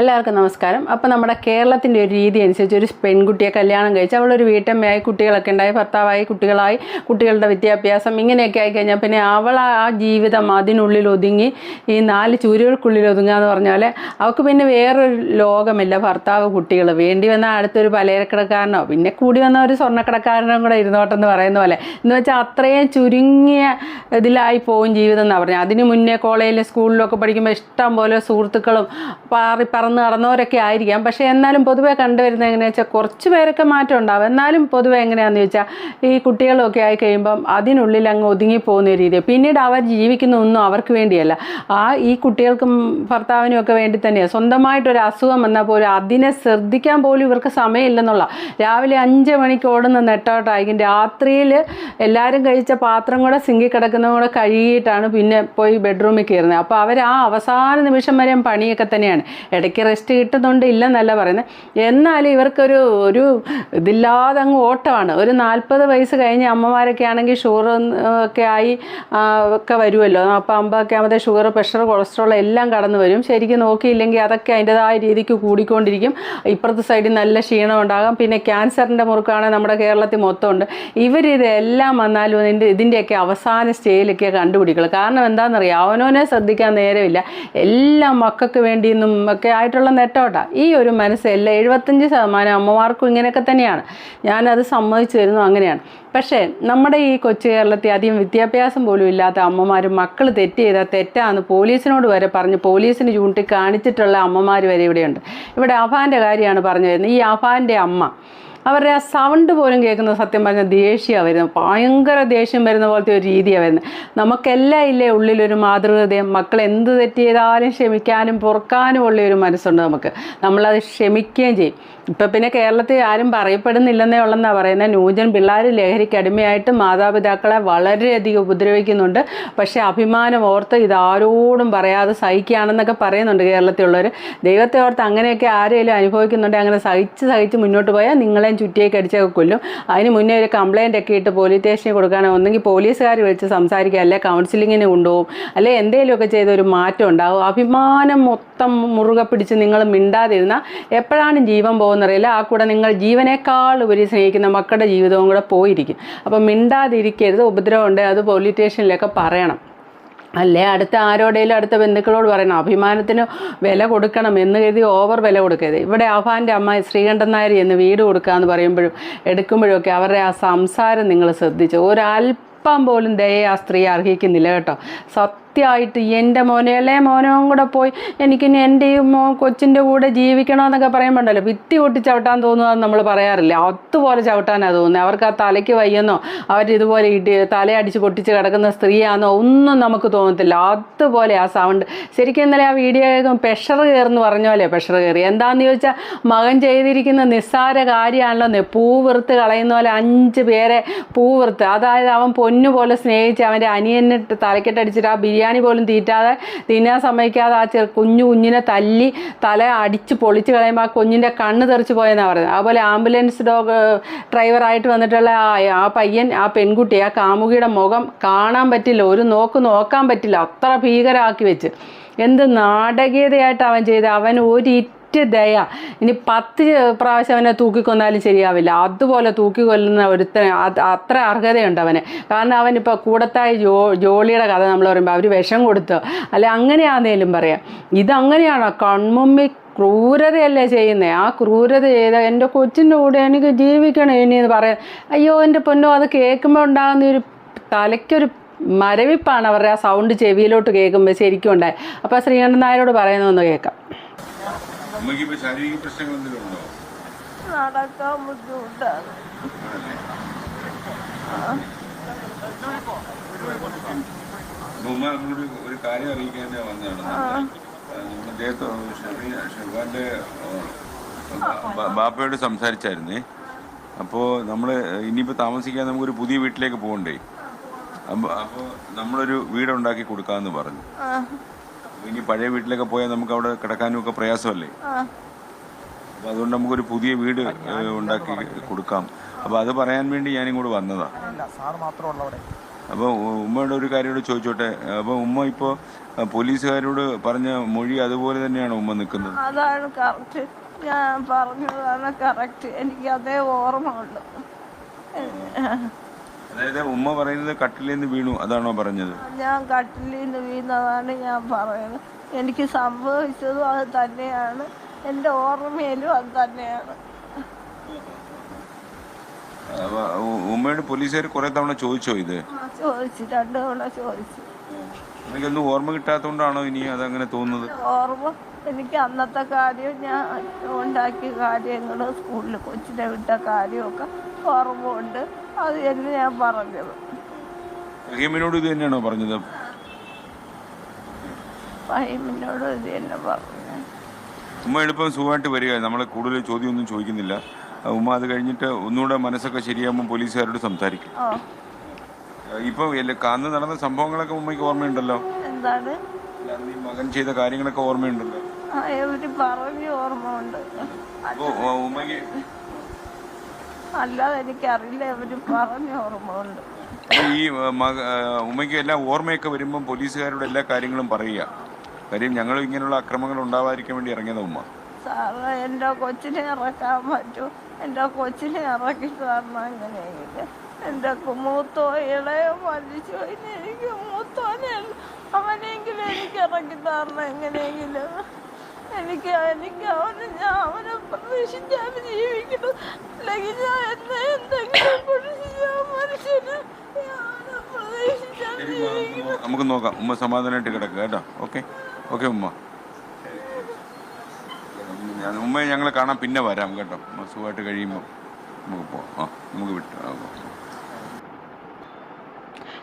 എല്ലാവർക്കും നമസ്കാരം. അപ്പോൾ നമ്മുടെ കേരളത്തിന്റെ ഒരു രീതി അനുസരിച്ച് ഒരു പെൺകുട്ടിയെ കല്യാണം കഴിച്ച് അവളൊരു വീട്ടമ്മയായി കുട്ടികളൊക്കെ ഉണ്ടായി ഭർത്താവായി കുട്ടികളായി കുട്ടികളുടെ വിദ്യാഭ്യാസം ഇങ്ങനെയൊക്കെ ആയി കഴിഞ്ഞാൽ പിന്നെ അവൾ ആ ജീവിതം അതിനുള്ളിൽ ഒതുങ്ങി ഈ നാല് ചൂരുകൾക്കുള്ളിൽ ഒതുങ്ങുക എന്ന് പറഞ്ഞാൽ അവൾക്ക് പിന്നെ വേറൊരു ലോകമില്ല. ഭർത്താവ് കുട്ടികൾ വേണ്ടി വന്ന അടുത്തൊരു പലചരക്കടക്കാരനോ പിന്നെ കൂടി വന്ന ഒരു സ്വർണക്കടക്കാരനോ കൂടെ ഇരുന്നോട്ടെന്ന് പറയുന്ന പോലെ. എന്ന് വെച്ചാൽ അത്രയും ചുരുങ്ങിയ ഇതിലായി പോകും ജീവിതം എന്നാണ് പറഞ്ഞത് അതിന് മുന്നേ കോളേജിലും സ്കൂളിലൊക്കെ പഠിക്കുമ്പോൾ ഇഷ്ടം പോലെ സുഹൃത്തുക്കളും പാറി പറന്ന് നടന്നവരൊക്കെ ആയിരിക്കാം. പക്ഷേ എന്നാലും പൊതുവെ കണ്ടുവരുന്നത് എങ്ങനെയാ വെച്ചാൽ കുറച്ച് പേരൊക്കെ മാറ്റം ഉണ്ടാവും. എന്നാലും പൊതുവെ എങ്ങനെയാണെന്ന് ചോദിച്ചാൽ ഈ കുട്ടികളൊക്കെ ആയി കഴിയുമ്പം അതിനുള്ളിൽ അങ്ങ് ഒതുങ്ങി പോകുന്ന രീതി പിന്നീട് അവർ ജീവിക്കുന്ന ഒന്നും അവർക്ക് വേണ്ടിയല്ല. ആ ഈ കുട്ടികൾക്കും ഭർത്താവിനും ഒക്കെ വേണ്ടി തന്നെയാണ് സ്വന്തമായിട്ടൊരു അസുഖം വന്നാൽ പോലും അതിനെ ശ്രദ്ധിക്കാൻ പോലും ഇവർക്ക് സമയമില്ലെന്നുള്ള. രാവിലെ അഞ്ച് മണിക്ക് ഓടുന്ന നെട്ടോട്ടായിരിക്കും രാത്രിയിൽ എല്ലാവരും കഴിച്ച പാത്രം കൂടെ സിങ്കി കിടക്കുന്നതും കൂടെ കഴുകിയിട്ടാണ് പിന്നെ പോയി ബെഡ്റൂമിൽ കയറുന്നത്. അപ്പോൾ അവർ ആ അവസാന നിമിഷം വരെ പണിയൊക്കെ തന്നെയാണ്. ഇടയ്ക്ക് റെസ്റ്റ് കിട്ടുന്നുണ്ട് ഇല്ലെന്നല്ല പറയുന്നത്. എന്നാലും ഇവർക്കൊരു ഒരു ഇതില്ലാതെ അങ്ങ് ഓട്ടമാണ്. ഒരു നാൽപ്പത് വയസ്സ് കഴിഞ്ഞ അമ്മമാരൊക്കെ ആണെങ്കിൽ ഷുഗർ ഒക്കെ ആയി ആ, ഒക്കെ വരുമല്ലോ. അപ്പോൾ അമ്പൊക്കെ ആകുമ്പോൾ ഷുഗർ പ്രഷർ കൊളസ്ട്രോൾ എല്ലാം കടന്നു വരും. ശരിക്കും നോക്കിയില്ലെങ്കിൽ അതൊക്കെ അതിന്റെതായ രീതിക്ക് കൂടിക്കൊണ്ടിരിക്കും. ഇപ്പുറത്തെ സൈഡിൽ നല്ല ക്ഷീണം ഉണ്ടാകാം. പിന്നെ ക്യാൻസറിന്റെ മുറുക്കാണ് നമ്മുടെ കേരളത്തിൽ മൊത്തമുണ്ട്. ഇവരിതെല്ലാം വന്നാലും ഇതിന്റെ ഇതിന്റെയൊക്കെ അവസാന സ്റ്റേജിലൊക്കെ കണ്ടുപിടിക്കുള്ളൂ കാരണം എന്താണെന്നറിയാം? അവനോനെ ശ്രദ്ധിക്കാൻ നേരമില്ല. എല്ലാം മക്കൾക്ക് വേണ്ടിയെന്നും ഒക്കെ ആയിട്ടുള്ള നെട്ടോട്ടാ. ഈ ഒരു മനസ്സ് എല്ലാ എഴുപത്തഞ്ച് ശതമാനം അമ്മമാർക്കും ഇങ്ങനെയൊക്കെ തന്നെയാണ്. ഞാനത് സമ്മതിച്ചു തരുന്നു അങ്ങനെയാണ്. പക്ഷേ നമ്മുടെ ഈ കൊച്ചു കേരളത്തിൽ അധികം വിദ്യാഭ്യാസം പോലും ഇല്ലാത്ത അമ്മമാരും മക്കൾ തെറ്റ് ചെയ്താൽ തെറ്റാന്ന് പോലീസിനോട് വരെ പറഞ്ഞ് പോലീസിന് ചൂണ്ടി കാണിച്ചിട്ടുള്ള അമ്മമാർ വരെ ഇവിടെയുണ്ട്. ഇവിടെ അഫാന്റെ കാര്യമാണ് പറഞ്ഞു വരുന്നത്. ഈ അഫാന്റെ അമ്മ അവരുടെ ആ സൗണ്ട് പോലും കേൾക്കുന്ന സത്യം പറഞ്ഞാൽ ദേഷ്യമാണ് വരുന്നത് ഭയങ്കര ദേഷ്യം വരുന്ന പോലത്തെ ഒരു രീതിയാണ് വരുന്നത് നമുക്കെല്ലാം ഇല്ലേ ഉള്ളിലൊരു മാതൃഹൃദയം. മക്കൾ എന്ത് തെറ്റ് ചെയ്താലും ക്ഷമിക്കാനും പൊറുക്കാനും ഉള്ള ഒരു മനസ്സുണ്ട് നമുക്ക്. നമ്മളത് ക്ഷമിക്കുകയും ചെയ്യും. ഇപ്പം പിന്നെ കേരളത്തിൽ ആരും പറയപ്പെടുന്നില്ലെന്നേ ഉള്ളെന്നാ പറയുന്നത് ന്യൂജൻ പിള്ളേർ ലഹരിക്ക് അടിമയായിട്ട് മാതാപിതാക്കളെ വളരെയധികം ഉപദ്രവിക്കുന്നുണ്ട്. പക്ഷേ അഭിമാനം ഓർത്ത് ഇതാരോടും പറയാതെ സഹിക്കുകയാണെന്നൊക്കെ പറയുന്നുണ്ട് കേരളത്തിലുള്ളവർ ദൈവത്തെ ഓർത്ത് അങ്ങനെയൊക്കെ ആരെങ്കിലും അനുഭവിക്കുന്നുണ്ട് അങ്ങനെ സഹിച്ച് സഹിച്ച് മുന്നോട്ട് പോയാൽ നിങ്ങളെയും ചുറ്റിയൊക്കെ അടിച്ചൊക്കെ കൊല്ലും. അതിന് മുന്നേ ഒരു കംപ്ലയിന്റ് ഒക്കെ ഇട്ട് പോലീസ് സ്റ്റേഷനിൽ കൊടുക്കുകയാണെങ്കിൽ ഒന്നെങ്കിൽ പോലീസുകാർ വിളിച്ച് സംസാരിക്കുക അല്ലെ കൗൺസിലിങ്ങിന് കൊണ്ടുപോകും അല്ലെ എന്തെങ്കിലുമൊക്കെ ചെയ്ത ഒരു മാറ്റം ഉണ്ടാവും. അഭിമാനം മൊത്തം മുറുകെ പിടിച്ച് നിങ്ങൾ മിണ്ടാതിരുന്നാൽ എപ്പോഴാണ് ജീവൻ പോകുന്നറിയില്ല ആ കൂടെ നിങ്ങൾ ജീവനേക്കാൾ ഉപരി സ്നേഹിക്കുന്ന മക്കളുടെ ജീവിതവും കൂടെ പോയിരിക്കും. അപ്പം മിണ്ടാതിരിക്കരുത് ഉപദ്രവമുണ്ട്. അത് പോലീസ് സ്റ്റേഷനിലൊക്കെ പറയണം. അല്ലേ? അടുത്ത ആരോടേലും അടുത്ത ബന്ധുക്കളോട് പറയണം. അഭിമാനത്തിന് വില കൊടുക്കണം എന്ന് കരുതി ഓവർ വില കൊടുക്കരുത്. ഇവിടെ അഫാന്റെ അമ്മ ശ്രീകണ്ഠൻ നായർ എന്ന് വീട് കൊടുക്കുക എന്ന് പറയുമ്പോഴും എടുക്കുമ്പോഴും ഒക്കെ അവരുടെ ആ സംസാരം നിങ്ങൾ ശ്രദ്ധിച്ചു? ഒരല്പം പോലും ദയെ ആ സ്ത്രീ അർഹിക്കുന്നില്ല കേട്ടോ. സത്യമായിട്ട് എന്റെ മോനെ അല്ലേ മോനും കൂടെ പോയി എനിക്കിനി എന്റെ മോ കൊച്ചിന്റെ കൂടെ ജീവിക്കണമെന്നൊക്കെ പറയുമ്പോണ്ടല്ലോ. ഭിത്തി പൊട്ടി ചവിട്ടാൻ തോന്നുന്നത് നമ്മൾ പറയാറില്ല. അതുപോലെ ചവിട്ടാനാണ് തോന്നുന്നത് അവർക്ക് ആ തലയ്ക്ക് വയ്യെന്നോ അവരിതുപോലെ ഇടി തലയടിച്ച് പൊട്ടിച്ച് കിടക്കുന്ന സ്ത്രീയാണെന്നോ ഒന്നും നമുക്ക് തോന്നത്തില്ല. അതുപോലെ ആ സൗണ്ട് ശരിക്കും ഇന്നലെ ആ വീഡിയോ പ്രഷർ കയറുന്നു പറഞ്ഞ പോലെ പ്രഷർ കയറി. എന്താണെന്ന് ചോദിച്ചാൽ മകൻ ചെയ്തിരിക്കുന്ന നിസ്സാര കാര്യമാണല്ലോ പൂ വെറുത്ത് കളയുന്ന പോലെ അഞ്ച് പേരെ പൂ വെറുത്ത്. അതായത് അവൻ പൊന്നു പോലെ സ്നേഹിച്ച് അവന്റെ അനിയനിട്ട് തലക്കെട്ടടിച്ചിട്ട് ആ ബിരിയാണി പോലും തീറ്റാതെ തിന്നാൻ സമ്മതിക്കാതെ ആ ചെറു കുഞ്ഞു കുഞ്ഞിനെ തല്ലി തല അടിച്ച് പൊളിച്ച് കളയുമ്പോൾ ആ കുഞ്ഞിന്റെ കണ്ണ് തെറിച്ച് പോയെന്നാണ് പറയുന്നത്. അതുപോലെ ആംബുലൻസ് ഡോഗ് ഡ്രൈവറായിട്ട് വന്നിട്ടുള്ള ആ ആ പയ്യൻ ആ പെൺകുട്ടി ആ കാമുകിയുടെ മുഖം കാണാൻ പറ്റില്ല. ഒരു നോക്ക് നോക്കാൻ പറ്റില്ല. അത്ര ഭീകരമാക്കി വെച്ച്. എന്ത് നാടകീയതയായിട്ട് അവൻ ചെയ്ത് അവൻ ഒരു ഇറ്റ് ദയ. ഇനി പത്ത് പ്രാവശ്യം അവനെ തൂക്കിക്കൊന്നാലും ശരിയാവില്ല. അതുപോലെ തൂക്കിക്കൊല്ലുന്ന ഒരുത്തനെ അത് അത്ര അർഹതയുണ്ട് അവന്. കാരണം അവനിപ്പോൾ കൂടത്തായ ജോ ജോളിയുടെ കഥ നമ്മൾ പറയുമ്പോൾ അവർ വിഷം കൊടുത്ത്. അല്ലെ അങ്ങനെയാണെന്നേലും പറയാം. ഇതങ്ങനെയാണോ? കൺമുമ്പിൽ ക്രൂരതയല്ലേ ചെയ്യുന്നത് ആ ക്രൂരത ചെയ്ത എന്റെ കൊച്ചിന്റെ കൂടെ എനിക്ക് ജീവിക്കണം ഇനി എന്ന് പറയാം അയ്യോ എന്റെ പൊന്നോ അത് കേൾക്കുമ്പോൾ ഉണ്ടാകുന്ന ഒരു തലയ്ക്കൊരു മരവിപ്പാണ് അവരുടെ ആ സൗണ്ട് ചെവിയിലോട്ട് കേൾക്കുമ്പോൾ ശരിക്കും ഉണ്ടായി. അപ്പോൾ ശ്രീകണ്ഠൻ നായരോട് പറയുന്നതൊന്ന് കേൾക്കാം. അമ്മയ്ക്ക് ഇപ്പൊ ശാരീരിക പ്രശ്നങ്ങൾ എന്തെങ്കിലും ഉണ്ടോ? നടക്കാൻ ബുദ്ധിമുട്ടാണ്. ഉമ്മ ഒരു കാര്യം അറിയിക്കാൻ വന്നതാണ്. അദ്ദേഹത്തെ ഷെർവാന്റെ ബാപ്പയോട് സംസാരിച്ചായിരുന്നേ. അപ്പോ നമ്മൾ ഇനിയിപ്പോൾ താമസിക്കാൻ നമുക്കൊരു പുതിയ വീട്ടിലേക്ക് പോകണ്ടേ? അപ്പോൾ അപ്പോൾ നമ്മളൊരു വീടുണ്ടാക്കി കൊടുക്കാന്ന് പറഞ്ഞു. ഇനി പഴയ വീട്ടിലൊക്കെ പോയാൽ നമുക്ക് അവിടെ കിടക്കാനും ഒക്കെ പ്രയാസമല്ലേ അപ്പൊ അതുകൊണ്ട് നമുക്കൊരു പുതിയ വീട് ഉണ്ടാക്കി കൊടുക്കാം. അപ്പൊ അത് പറയാൻ വേണ്ടി വന്നതാ. സാറ് മാത്രമേ ഉള്ളൂ അപ്പോൾ ഉമ്മയുടെ ഒരു കാര്യം ചോദിച്ചോട്ടെ? അപ്പോൾ ഉമ്മ ഇപ്പോൾ പോലീസുകാരോട് പറഞ്ഞ മൊഴി അതുപോലെ തന്നെയാണ് ഉമ്മ നിൽക്കുന്നത്. അതാണ് കറക്റ്റ് ഞാൻ പറഞ്ഞതാണ് കറക്റ്റ് എനിക്ക് അതേ ഓർമ്മ ഉള്ളു അതായത് ഉമ്മ പറയുന്നത് കട്ടിലിൽ നിന്ന് വീണു അതാണോ പറഞ്ഞത്? ഞാൻ കട്ടിലിൽ നിന്ന് വീണതാണ് ഞാൻ പറയുന്നത്. എനിക്ക് സംഭവിച്ചതും അത് തന്നെയാണ്. എന്റെ ഓർമ്മയിലും അത് തന്നെയാണ്. അപ്പൊ ഉമ്മയോട് പോലീസുകാർ കുറെ തവണ ചോദിച്ചോ ഇത്? ആ, ചോദിച്ചു. രണ്ടു തവണ ചോദിച്ചു. എനിക്കൊന്നും ഓർമ്മ കിട്ടാത്തതുകൊണ്ടാണോ ഇനി അതങ്ങനെ തോന്നുന്നത്? ഓർമ്മ എനിക്ക് അന്നത്തെ കാര്യം ഞാൻ ഉണ്ടാക്കിയ കാര്യങ്ങൾ സ്കൂളിൽ കൊച്ചിനെ വിട്ട കാര്യമൊക്കെ ഓർമ്മ ഉണ്ട്. അത് തന്നെ ഞാൻ പറഞ്ഞത്. റഹീമിനോട് ഇത് തന്നെയാണോ പറഞ്ഞത്? ഫൈമിനോട് ഇത് തന്നെ പറഞ്ഞു ഉമ്മ എളുപ്പം സുഖമായിട്ട് വരിക. നമ്മൾ കൂടുതൽ ചോദ്യമൊന്നും ചോദിക്കുന്നില്ല. ഉമ്മ അത് കഴിഞ്ഞിട്ട് ഒന്നുകൂടെ മനസ്സൊക്കെ ശരിയാകുമ്പോൾ പോലീസുകാരോട് സംസാരിക്കും. ഇപ്പൊ കാന്ന് നടന്ന സംഭവങ്ങളൊക്കെ ഉമ്മയ്ക്ക് ഓർമ്മയുണ്ടല്ലോ. എന്താണ്? മകൻ ചെയ്ത കാര്യങ്ങളൊക്കെ ഓർമ്മയുണ്ടല്ലോ. പറഞ്ഞു ഓർമ്മ ഉണ്ട് ഉമ്മയ്ക്ക് അല്ലാതെ എനിക്കറിയില്ല അവരും പറഞ്ഞ ഓർമ്മ ഉണ്ട് അപ്പൊ ഈ ഉമ്മയ്ക്ക് എല്ലാം ഓർമ്മയൊക്കെ വരുമ്പം പോലീസുകാരോട് എല്ലാ കാര്യങ്ങളും പറയുക. കാര്യം ഞങ്ങൾ ഇങ്ങനെയുള്ള അക്രമങ്ങൾ ഉണ്ടാവാതിരിക്കാൻ വേണ്ടി ഇറങ്ങിയത് ഉമ്മ. സാറേ എന്റെ കൊച്ചിനെ ഇറക്കാൻ പറ്റൂ. എന്റെ കൊച്ചിനെ ഇറക്കി തരണം അങ്ങനെ എന്റെ കു- മൂത്തോ ഇളയോ മരിച്ചു എനിക്ക് മൂത്തോനെ അവനെങ്കിലും എനിക്ക് ഇറക്കി തരണം എങ്ങനെയെങ്കിലും. എനിക്ക് എനിക്ക് അവന് ഞാൻ അവനെ പ്രതീക്ഷിച്ചാണ് ജീവിക്കുന്നു. അല്ലെങ്കിൽ ഞാൻ എന്നെ എന്തെങ്കിലും മനുഷ്യന് നമുക്ക് നോക്കാം. ഉമ്മ സമാധാനമായിട്ട് കിടക്കുക കേട്ടോ. ഓക്കെ. ഓക്കെ ഉമ്മ. ഞാൻ ഉമ്മയെ ഞങ്ങൾ കാണാൻ പിന്നെ വരാം കേട്ടോ. സുഖമായിട്ട് കഴിയുമ്പോൾ നമുക്ക് പോവാം. ആ നമുക്ക് വിട്ടു.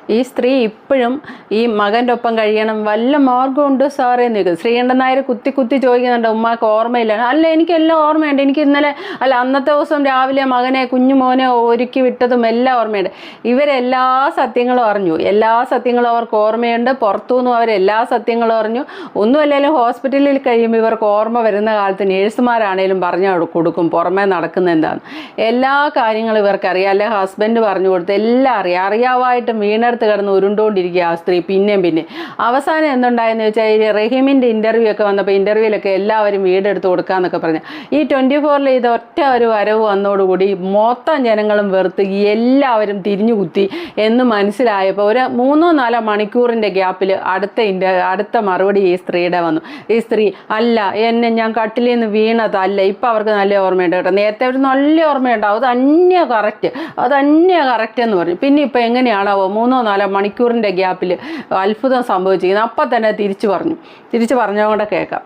ഈ സ്ത്രീ ഇപ്പോഴും ഈ മകന്റെ ഒപ്പം കഴിയണം. വല്ല മാർഗമുണ്ടോ സാറേ എന്ന് നിൽക്കും ശ്രീകണ്ഠൻ നായർ കുത്തി കുത്തി ചോദിക്കുന്നുണ്ട് ഉമ്മാക്ക് ഓർമ്മയില്ല അല്ല എനിക്കെല്ലാം ഓർമ്മയുണ്ട്. എനിക്ക് ഇന്നലെ അല്ല അന്നത്തെ ദിവസം രാവിലെ മകനെ കുഞ്ഞു മോനെ ഒരുക്കി വിട്ടതും എല്ലാം ഓർമ്മയുണ്ട്. ഇവരെല്ലാ സത്യങ്ങളും അറിഞ്ഞു. എല്ലാ സത്യങ്ങളും അവർക്ക് ഓർമ്മയുണ്ട്. പുറത്തുനിന്നും അവർ എല്ലാ സത്യങ്ങളും അറിഞ്ഞു. ഒന്നുമല്ലെങ്കിലും ഹോസ്പിറ്റലിൽ കഴിയുമ്പോൾ ഇവർക്ക് ഓർമ്മ വരുന്ന കാലത്ത് നേഴ്സുമാരാണേലും പറഞ്ഞു കൊടുക്കും പുറമേ നടക്കുന്ന എന്താണ്? എല്ലാ കാര്യങ്ങളും ഇവർക്കറിയാം. അല്ലെ ഹസ്ബൻഡ് പറഞ്ഞു കൊടുത്ത് എല്ലാം അറിയാം. അറിയാവായിട്ടും വീണെടുത്ത് കിടന്ന് ഉരുണ്ടുകൊണ്ടിരിക്കുക ആ സ്ത്രീ പിന്നെയും പിന്നെ അവസാനം എന്തുണ്ടായെന്ന് വെച്ചാൽ റഹീമിന്റെ ഇന്റർവ്യൂ ഒക്കെ വന്നപ്പോൾ ഇന്റർവ്യൂലൊക്കെ എല്ലാവരും വീടെടുത്ത് കൊടുക്കാന്നൊക്കെ പറഞ്ഞു. ഈ ട്വന്റി ഫോറിൽ ഇത് ഒറ്റ ഒരു വരവ് വന്നതോടുകൂടി മൊത്തം ജനങ്ങളും വെറുത്ത് എല്ലാവരും തിരിഞ്ഞു കുത്തി എന്ന് മനസ്സിലായപ്പോൾ ഒരു മൂന്നോ നാലോ മണിക്കൂറിന്റെ ഗ്യാപ്പിൽ അടുത്ത ഇന്റർ അടുത്ത മറുപടി ഈ സ്ത്രീയുടെ വന്നു. ഈ സ്ത്രീ അല്ല എന്നെ ഞാൻ കട്ടിലിൽ നിന്ന് വീണതല്ല. ഇപ്പം അവർക്ക് നല്ല ഓർമ്മയുണ്ട് കേട്ടോ. നേരത്തെ ഒരു നല്ല ഓർമ്മയുണ്ടാവും. അത് അന്യ കറക്റ്റ് അത് അന്യ കറക്റ്റ് എന്ന് പറഞ്ഞു. പിന്നെ ഇപ്പം എങ്ങനെയാണാവോ? മൂന്നോ നാലോ മണിക്കൂറിന്റെ ഗ്യാപ്പിൽ അത്ഭുതം സംഭവിച്ചിരിക്കുന്നത് അപ്പം തന്നെ തിരിച്ചു പറഞ്ഞു. തിരിച്ചു പറഞ്ഞുകൊണ്ട് കേൾക്കാം.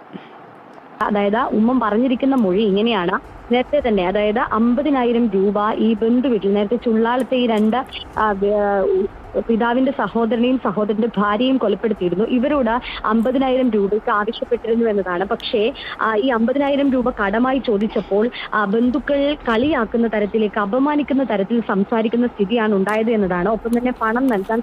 അതായത് ഉമ്മം പറഞ്ഞിരിക്കുന്ന മൊഴി ഇങ്ങനെയാണ്. നേരത്തെ തന്നെ അതായത് അമ്പതിനായിരം രൂപ ഈ ബന്ധുവീട്ടിൽ നേരത്തെ ചുള്ളാലത്തെ ഈ രണ്ട് പിതാവിന്റെ സഹോദരനെയും സഹോദരന്റെ ഭാര്യയും കൊലപ്പെടുത്തിയിരുന്നു. ഇവരോട് അമ്പതിനായിരം രൂപയ്ക്ക് ആവശ്യപ്പെട്ടിരുന്നു എന്നതാണ്. പക്ഷേ ഈ അമ്പതിനായിരം രൂപ കടമായി ചോദിച്ചപ്പോൾ ബന്ധുക്കൾ കളിയാക്കുന്ന തരത്തിലേക്ക് അപമാനിക്കുന്ന തരത്തിൽ സംസാരിക്കുന്ന സ്ഥിതിയാണ് ഉണ്ടായത് എന്നതാണ്. ഒപ്പം തന്നെ പണം നൽകാൻ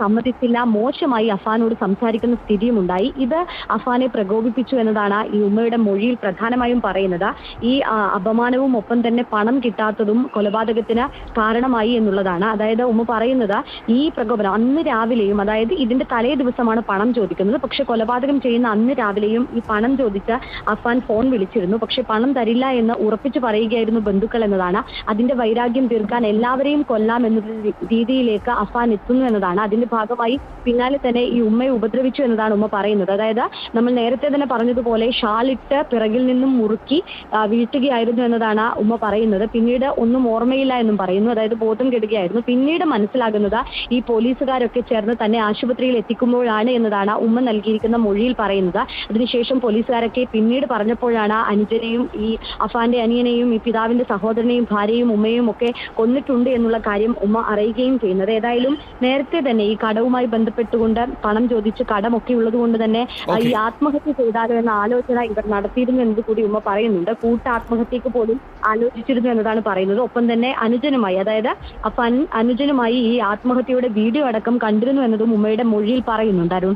സമ്മതിച്ചില്ല. മോശമായി അഫാനോട് സംസാരിക്കുന്ന സ്ഥിതിയും ഉണ്ടായി. ഇത് അഫാനെ പ്രകോപിപ്പിച്ചു എന്നതാണ് ഈ ഉമ്മയുടെ മൊഴിയിൽ പ്രധാനമായും പറയുന്നത്. ഈ അപമാനവും ഒപ്പം തന്നെ പണം കിട്ടാത്തതും കൊലപാതകത്തിന് കാരണമായി എന്നുള്ളതാണ്. അതായത് ഉമ്മ പറയുന്നത് ഈ പ്രകോപനം അന്ന് രാവിലെയും അതായത് ഇതിന്റെ തലേ ദിവസമാണ് പണം ചോദിക്കുന്നത്. പക്ഷെ കൊലപാതകം ചെയ്യുന്ന അന്ന് രാവിലെയും ഈ പണം ചോദിച്ച അഫാൻ ഫോൺ വിളിച്ചിരുന്നു. പക്ഷെ പണം തരില്ല എന്ന് ഉറപ്പിച്ചു പറയുകയായിരുന്നു ബന്ധുക്കൾ എന്നതാണ്. അതിന്റെ വൈരാഗ്യം തീർക്കാൻ എല്ലാവരെയും കൊല്ലാം എന്ന രീതിയിലേക്ക് അഫാൻ എത്തുന്നു എന്നതാണ്. അതിന്റെ ഭാഗമായി പിന്നാലെ തന്നെ ഈ ഉമ്മയെ ഉപദ്രവിച്ചു എന്നതാണ് ഉമ്മ പറയുന്നത്. അതായത് നമ്മൾ നേരത്തെ തന്നെ പറഞ്ഞതുപോലെ ഷാളിട്ട് പിറകിൽ നിന്നും മുറുക്കി വീഴ്ത്തുകയായിരുന്നു എന്നതാണ് ഉമ്മ പറയുന്നത്. പിന്നീട് ഒന്നും ഓർമ്മയില്ല എന്നും പറയുന്നു. അതായത് ബോധം കെടുകയായിരുന്നു. പിന്നീട് മനസ്സിലാകുന്നത് ഈ പോലീസുകാരൊക്കെ ചേർന്ന് തന്നെ ആശുപത്രിയിൽ എത്തിക്കുമ്പോഴാണ് എന്നതാണ് ഉമ്മ നൽകിയിരിക്കുന്ന മൊഴിയിൽ പറയുന്നത്. അതിനുശേഷം പോലീസുകാരൊക്കെ പിന്നീട് പറഞ്ഞപ്പോഴാണ് അനുജനെയും ഈ അഫാന്റെ അനിയനെയും ഈ പിതാവിന്റെ സഹോദരനെയും ഭാര്യയും ഉമ്മയും ഒക്കെ കൊന്നിട്ടുണ്ട് എന്നുള്ള കാര്യം ഉമ്മ അറിയുകയും ചെയ്യുന്നത്. ഏതായാലും നേരത്തെ തന്നെ ഈ കടവുമായി ബന്ധപ്പെട്ടുകൊണ്ട് പണം ചോദിച്ച് കടമൊക്കെ ഉള്ളത് കൊണ്ട് തന്നെ ഈ ആത്മഹത്യ ചെയ്താലോ എന്ന ആലോചന ഇവർ നടത്തിയിരുന്നു എന്നത് കൂടി ഉമ്മ പറയുന്നുണ്ട്. കൂട്ട ആത്മഹത്യക്ക് പോലും ആലോചിച്ചിരുന്നു എന്നതാണ് പറയുന്നത്. ഒപ്പം തന്നെ അനുജനുമായി അതായത് അപ്പൻ അനുജനുമായി ഈ ആത്മഹത്യയുടെ വീഡിയോ അടക്കം കണ്ടിരുന്നു എന്നതും ഉമ്മയുടെ മൊഴിയിൽ പറയുന്നുണ്ട് അരുൺ.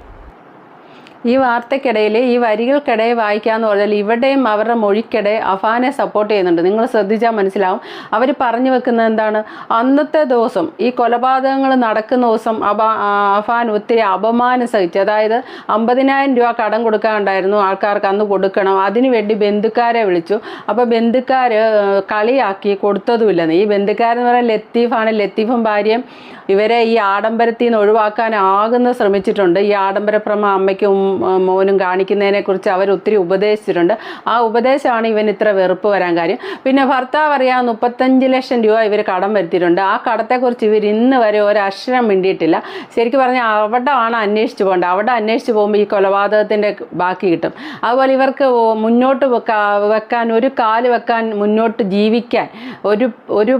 ഈ വാർത്തക്കിടയിൽ ഈ വരികൾക്കിടയിൽ വായിക്കാന്ന് പറഞ്ഞാൽ ഇവിടെയും അവരുടെ മൊഴിക്കിടെ അഫാനെ സപ്പോർട്ട് ചെയ്യുന്നുണ്ട്. നിങ്ങൾ ശ്രദ്ധിച്ചാൽ മനസ്സിലാവും. അവർ പറഞ്ഞു വെക്കുന്നത് എന്താണ്? അന്നത്തെ ദിവസം ഈ കൊലപാതകങ്ങൾ നടക്കുന്ന ദിവസം അഫാൻ ഒത്തിരി അപമാനം സഹിച്ചു. അതായത് അമ്പതിനായിരം രൂപ കടം കൊടുക്കാനുണ്ടായിരുന്നു ആൾക്കാർക്ക് അന്ന് കൊടുക്കണം. അതിനുവേണ്ടി ബന്ധുക്കാരെ വിളിച്ചു. അപ്പോൾ ബന്ധുക്കാർ കളിയാക്കി കൊടുത്തതുമില്ലെന്ന്. ഈ ബന്ധുക്കാരെന്ന് പറയാൻ ലത്തീഫാണ്. ലത്തീഫും ഭാര്യയും ഇവരെ ഈ ആഡംബരത്തിൽ നിന്ന് ഒഴിവാക്കാനാകുന്ന ശ്രമിച്ചിട്ടുണ്ട്. ഈ ആഡംബരപ്രമ അമ്മയ്ക്കും മോനും കാണിക്കുന്നതിനെ കുറിച്ച് അവർ ഒത്തിരി ഉപദേശിച്ചിട്ടുണ്ട്. ആ ഉപദേശമാണ് ഇവൻ ഇത്ര വെറുപ്പ് വരാൻ കാര്യം. പിന്നെ ഭർത്താവ് അറിയാം മുപ്പത്തഞ്ച് ലക്ഷം രൂപ ഇവർ കടം വരുത്തിയിട്ടുണ്ട്. ആ കടത്തെക്കുറിച്ച് ഇവർ ഇന്ന് വരെ ഒരക്ഷരം മിണ്ടിയിട്ടില്ല. ശരിക്കും പറഞ്ഞാൽ അവിടെ ആണ് അന്വേഷിച്ച് പോകേണ്ടത്. അവിടെ അന്വേഷിച്ച് പോകുമ്പോൾ ഈ കൊലപാതകത്തിന്റെ ബാക്കി കിട്ടും. അതുപോലെ ഇവർക്ക് മുന്നോട്ട് വെക്കാ വെക്കാൻ ഒരു കാൽ വെക്കാൻ മുന്നോട്ട് ജീവിക്കാൻ ഒരു ഒരു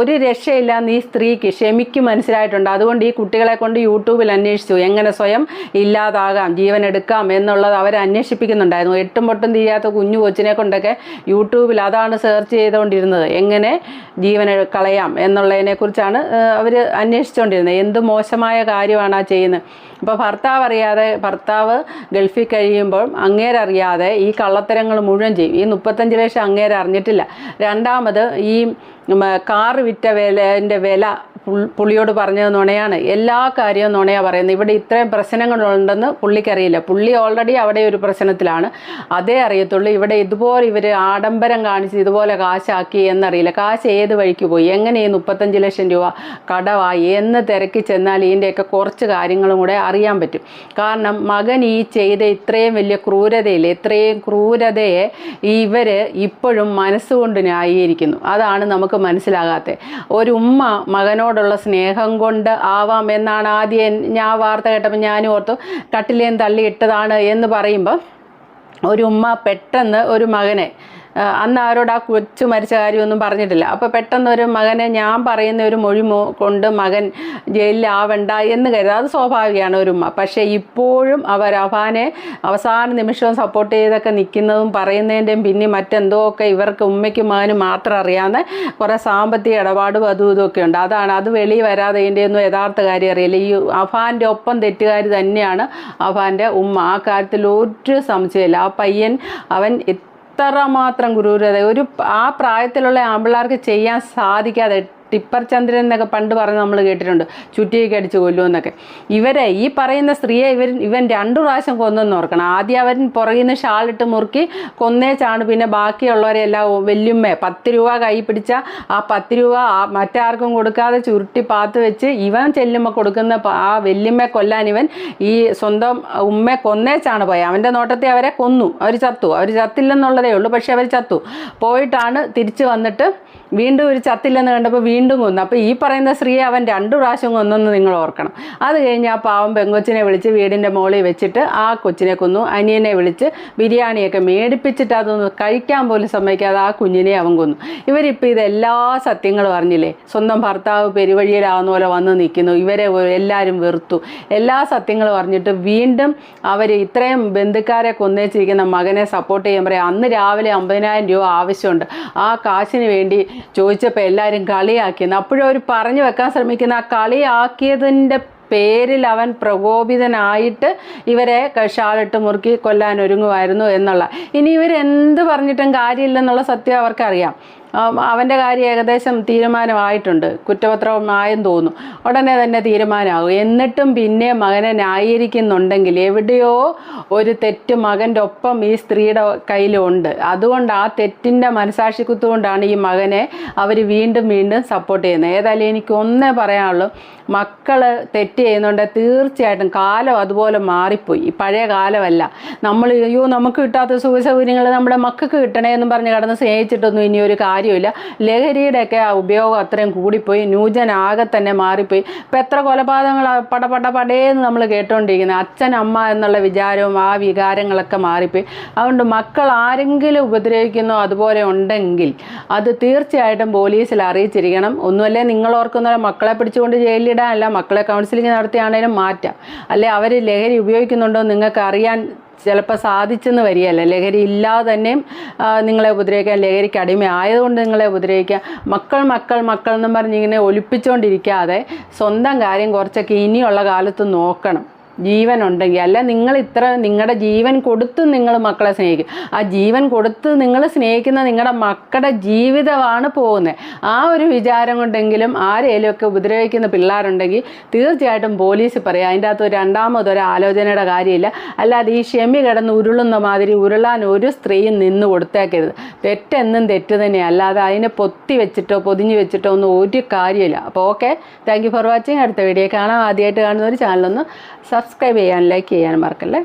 ഒരു രക്ഷയില്ലാന്ന് ഈ സ്ത്രീക്ക് ക്ഷമിക്ക് മനസ്സിലായിട്ടുണ്ട്. അതുകൊണ്ട് ഈ കുട്ടികളെ കൊണ്ട് യൂട്യൂബിൽ അന്വേഷിച്ചു. എങ്ങനെ സ്വയം ഇല്ലാതാകാം? ജീവൻ എടുക്കാം എന്നുള്ളത് അവർ അന്വേഷിപ്പിക്കുന്നുണ്ടായിരുന്നു. എട്ടും പൊട്ടും തീയാത്ത കുഞ്ഞു കൊച്ചിനെ കൊണ്ടൊക്കെ യൂട്യൂബിൽ അതാണ് സെർച്ച് ചെയ്തുകൊണ്ടിരുന്നത്. എങ്ങനെ ജീവൻ കളയാം എന്നുള്ളതിനെ കുറിച്ചാണ് അവർ അന്വേഷിച്ചുകൊണ്ടിരുന്നത്. എന്ത് മോശമായ കാര്യമാണ് ആ ചെയ്യുന്നത്? അപ്പോൾ ഭർത്താവ് അറിയാതെ ഭർത്താവ് ഗൾഫിൽ കഴിയുമ്പോൾ അങ്ങേരറിയാതെ ഈ കള്ളത്തരങ്ങൾ മുഴുവൻ ചെയ്യും. ഈ മുപ്പത്തഞ്ച് ലക്ഷം അങ്ങേരറിഞ്ഞിട്ടില്ല. രണ്ടാമത് ഈ കാർ വിറ്റ വിലന്റെ വില പുള്ളിയോട് പറഞ്ഞത് നുണയാണ്. എല്ലാ കാര്യവും നുണയാണ് പറയുന്നത്. ഇവിടെ ഇത്രയും പ്രശ്നങ്ങളുണ്ടെന്ന് പുള്ളിക്കറിയില്ല പുള്ളി ഓൾറെഡി അവിടെ ഒരു പ്രശ്നത്തിലാണ്. അതേ അറിയത്തുള്ളൂ. ഇവിടെ ഇതുപോലെ ഇവർ ആഡംബരം കാണിച്ച് ഇതുപോലെ കാശാക്കി എന്നറിയില്ല. കാശ് ഏത് വഴിക്ക് പോയി? എങ്ങനെ ഈ മുപ്പത്തഞ്ച് ലക്ഷം രൂപ കടവായി എന്ന് തിരക്കി ചെന്നാൽ ഇതിന്റെയൊക്കെ കുറച്ച് കാര്യങ്ങളും കൂടെ അറിയാൻ പറ്റും. കാരണം മകൻ ഈ ചെയ്ത ഇത്രയും വലിയ ക്രൂരതയിൽ ഇത്രയും ക്രൂരതയെ ഇവർ ഇപ്പോഴും മനസ്സുകൊണ്ട് ന്യായീകരിക്കുന്നു. അതാണ് നമുക്ക് മനസ്സിലാകാത്തത് ഒരു ഉമ്മ മകനോടുള്ള സ്നേഹം കൊണ്ട് ആവാം എന്നാണ് ആദ്യം ഞാൻ വാർത്ത കേട്ടപ്പോൾ ഞാനും ഓർത്തു കട്ടിലേം തള്ളിയിട്ടതാണ് എന്ന് പറയുമ്പോൾ ഒരു ഉമ്മ പെട്ടെന്ന് ഒരു മകനെ അന്ന് ആരോട് ആ കൊച്ചു മരിച്ച കാര്യമൊന്നും പറഞ്ഞിട്ടില്ല. അപ്പോൾ പെട്ടെന്ന് ഒരു മകനെ ഞാൻ പറയുന്ന ഒരു മൊഴി കൊണ്ട് മകൻ ജയിലിലാവണ്ട എന്ന് കരുതുക അത് സ്വാഭാവികമാണ് ഒരു ഉമ്മ. പക്ഷേ ഇപ്പോഴും അവർ അഫാനെ അവസാന നിമിഷവും സപ്പോർട്ട് ചെയ്തൊക്കെ നിൽക്കുന്നതും പറയുന്നതിന്റെയും പിന്നെ മറ്റെന്തോ ഒക്കെ ഇവർക്ക് ഉമ്മയ്ക്കും മകനും മാത്രം അറിയാവുന്ന കുറേ സാമ്പത്തിക ഇടപാടും അതും ഇതൊക്കെ ഉണ്ട്. അതാണ് അത് വെളി വരാതെ ഇതിന്റെയൊന്നും യഥാർത്ഥ കാര്യം അറിയില്ല. ഈ അഫാന്റെ ഒപ്പം തെറ്റുകാർ തന്നെയാണ് അഫാന്റെ ഉമ്മ. ആ കാര്യത്തിൽ ഒരു സംശയമില്ല ആ പയ്യൻ അവൻ ഇത്രമാത്രം ക്രൂരത ഒരു ആ പ്രായത്തിലുള്ള ആമ്പിള്ളേർക്ക് ചെയ്യാൻ സാധിക്കാതെ ടിപ്പർ ചന്ദ്രൻ എന്നൊക്കെ പണ്ട് പറഞ്ഞ് നമ്മൾ കേട്ടിട്ടുണ്ട്. ചുറ്റിയൊക്കെ അടിച്ച് കൊല്ലുമെന്നൊക്കെ ഇവരെ ഈ പറയുന്ന സ്ത്രീയെ ഇവർ ഇവൻ രണ്ടു പ്രാവശ്യം കൊന്നെന്ന് ഓർക്കണം. ആദ്യം അവൻ പുറകിൽ നിന്ന് ഷാളിട്ട് മുറുക്കി കൊന്നേച്ചാണ് പിന്നെ ബാക്കിയുള്ളവരെ എല്ലാം വല്യമ്മ പത്ത് രൂപ കൈ പിടിച്ച ആ പത്ത് രൂപ മറ്റാർക്കും കൊടുക്കാതെ ചുരുട്ടി പാത്ത് വെച്ച് ഇവൻ ചെല്ലുമ്പോൾ കൊടുക്കുന്ന ആ വെല്ലുമ്മ കൊല്ലാൻ ഇവൻ ഈ സ്വന്തം ഉമ്മ കൊന്നേച്ചാണ് പോയത് അവന്റെ നോട്ടത്തെ അവരെ കൊന്നു. അവർ ചത്തു. അവർ ചത്തില്ലെന്നുള്ളതേ ഉള്ളൂ. പക്ഷെ അവർ ചത്തു. പോയിട്ടാണ് തിരിച്ചു വന്നിട്ട് വീണ്ടും ഒരു ചത്തില്ലെന്ന് കണ്ടപ്പോൾ വീണ്ടും കൊന്നു അപ്പോൾ ഈ പറയുന്ന സ്ത്രീയെ അവൻ രണ്ടു പ്രാവശ്യം കൊന്നെന്ന് നിങ്ങൾ ഓർക്കണം. അത് കഴിഞ്ഞ് ആ പാവം പെങ്കൊച്ചിനെ വിളിച്ച് വീടിന്റെ മുകളിൽ വെച്ചിട്ട് ആ കൊച്ചിനെ കൊന്നു. അനിയനെ വിളിച്ച് ബിരിയാണിയൊക്കെ മേടിപ്പിച്ചിട്ട് അതൊന്ന് കഴിക്കാൻ പോലും സമ്മതിക്കാതെ ആ കുഞ്ഞിനെ അവൻ കൊന്നു. ഇവരിപ്പോൾ ഇതെല്ലാ സത്യങ്ങളും അറിഞ്ഞില്ലേ? സ്വന്തം ഭർത്താവ് പെരുവഴിയിലാവുന്ന പോലെ വന്ന് നിൽക്കുന്നു. ഇവരെ എല്ലാവരും വെറുത്തു. എല്ലാ സത്യങ്ങളും അറിഞ്ഞിട്ട് വീണ്ടും അവർ ഇത്രയും ബന്ധുക്കാരെ കൊന്നേച്ചിരിക്കുന്ന മകനെ സപ്പോർട്ട് ചെയ്യാൻ പറയാം. അന്ന് രാവിലെ അമ്പതിനായിരം രൂപ ആവശ്യമുണ്ട്. ആ കാശിന് വേണ്ടി ചോദിച്ചപ്പോൾ എല്ലാവരും കളിയാക്കിയെന്ന് അവർ പറഞ്ഞു വെക്കാൻ ശ്രമിക്കുന്ന ആ കളിയാക്കിയതിന്റെ പേരിൽ അവൻ പ്രകോപിതനായിട്ട് ഇവരെ ഷാളിട്ട് മുറുക്കി കൊല്ലാൻ ഒരുങ്ങുമായിരുന്നു എന്നുള്ള. ഇനി ഇവരെന്ത് പറഞ്ഞിട്ടും കാര്യമില്ലെന്നുള്ള സത്യം അവർക്കറിയാം. അവന്റെ കാര്യം ഏകദേശം തീരുമാനമായിട്ടുണ്ട്. കുറ്റപത്രമായെന്ന് തോന്നുന്നു. ഉടനെ തന്നെ തീരുമാനമാകും. എന്നിട്ടും പിന്നെ മകനെ ന്യായീകരിക്കുന്നുണ്ടെങ്കിൽ എവിടെയോ ഒരു തെറ്റ് മകന്റെ ഒപ്പം ഈ സ്ത്രീയുടെ കയ്യിലുണ്ട് അതുകൊണ്ട് ആ തെറ്റിന്റെ മനസാക്ഷിക്കുത്തുകൊണ്ടാണ് ഈ മകനെ അവർ വീണ്ടും വീണ്ടും സപ്പോർട്ട് ചെയ്യുന്നത്. ഏതായാലും എനിക്ക് ഒന്നേ പറയാനുള്ളൂ. മക്കൾ തെറ്റ് ചെയ്യുന്നുണ്ട്. തീർച്ചയായിട്ടും കാലം അതുപോലെ മാറിപ്പോയി. പഴയ കാലമല്ല. നമ്മൾ അയ്യോ നമുക്ക് കിട്ടാത്ത സുഖ സൗകര്യങ്ങൾ നമ്മുടെ മക്കൾക്ക് കിട്ടണേ എന്നും പറഞ്ഞ് കടന്ന് സ്നേഹിച്ചിട്ടൊന്നും ഇനിയൊരു ഒരു കാര്യമില്ല. ലഹരിയുടെയൊക്കെ ഉപയോഗം അത്രയും കൂടിപ്പോയി. ന്യൂജനാകെ തന്നെ മാറിപ്പോയി. ഇപ്പം എത്ര കൊലപാതകങ്ങൾ പട പട പടേന്ന് നമ്മൾ കേട്ടോണ്ടിരിക്കുന്നത് അച്ഛൻ അമ്മ എന്നുള്ള വിചാരവും ആ വികാരങ്ങളൊക്കെ മാറിപ്പോയി. അതുകൊണ്ട് മക്കൾ ആരെങ്കിലും ഉപദ്രവിക്കുന്നോ അതുപോലെ ഉണ്ടെങ്കിൽ അത് തീർച്ചയായിട്ടും പോലീസിൽ അറിയിച്ചിരിക്കണം. ഒന്നുമല്ലേ നിങ്ങൾ ഓർക്കുന്ന മക്കളെ പിടിച്ചുകൊണ്ട് ജയിലിലിടാനല്ല മക്കളെ കൗൺസിലിംഗ് നടത്തിയാണേലും മാറ്റാം. അല്ലെ? അവർ ലഹരി ഉപയോഗിക്കുന്നുണ്ടോ നിങ്ങൾക്ക് അറിയാൻ ചിലപ്പോൾ സാധിച്ചെന്ന് വരികയല്ല? ലഹരി ഇല്ലാതെ തന്നെയും നിങ്ങളെ ഉപദ്രവിക്കാം ലഹരിക്ക് അടിമ ആയതുകൊണ്ട് നിങ്ങളെ ഉപദ്രവിക്കാം മക്കൾ മക്കൾ മക്കൾ എന്നും പറഞ്ഞ് ഇങ്ങനെ ഒലിപ്പിച്ചുകൊണ്ടിരിക്കാതെ സ്വന്തം കാര്യം കുറച്ചൊക്കെ ഇനിയുള്ള കാലത്ത് നോക്കണം. ജീവൻ ഉണ്ടെങ്കിൽ അല്ല നിങ്ങൾ ഇത്ര നിങ്ങളുടെ ജീവൻ കൊടുത്ത് നിങ്ങൾ മക്കളെ സ്നേഹിക്കും. ആ ജീവൻ കൊടുത്ത് നിങ്ങൾ സ്നേഹിക്കുന്ന നിങ്ങളുടെ മക്കളുടെ ജീവിതമാണ് പോകുന്നത്. ആ ഒരു വിചാരം കൊണ്ടെങ്കിലും ആരെങ്കിലുമൊക്കെ ഉപദ്രവിക്കുന്ന പിള്ളേരുണ്ടെങ്കിൽ തീർച്ചയായിട്ടും പോലീസ് പറയും. അതിന്റെ അകത്ത് രണ്ടാമതൊരു ആലോചനയുടെ കാര്യമില്ല. അല്ലാതെ ഈ ഷെമി കിടന്ന് ഉരുളുന്ന മാതിരി ഉരുളാൻ ഒരു സ്ത്രീയും നിന്ന് കൊടുത്തേക്കരുത്. തെറ്റെന്നും തെറ്റ് തന്നെ അല്ലാതെ അതിനെ പൊത്തി വെച്ചിട്ടോ പൊതിഞ്ഞ് വെച്ചിട്ടോ ഒന്നും ഒരു കാര്യമില്ല. അപ്പോൾ okay. Thank you for watching അടുത്ത വീഡിയോ കാണാം. ആദ്യമായിട്ട് കാണുന്ന ഒരു ചാനലൊന്ന് സബ്സ്ക്രൈബ് ചെയ്യാൻ ലൈക്ക് ചെയ്യാൻ മറക്കല്ലേ?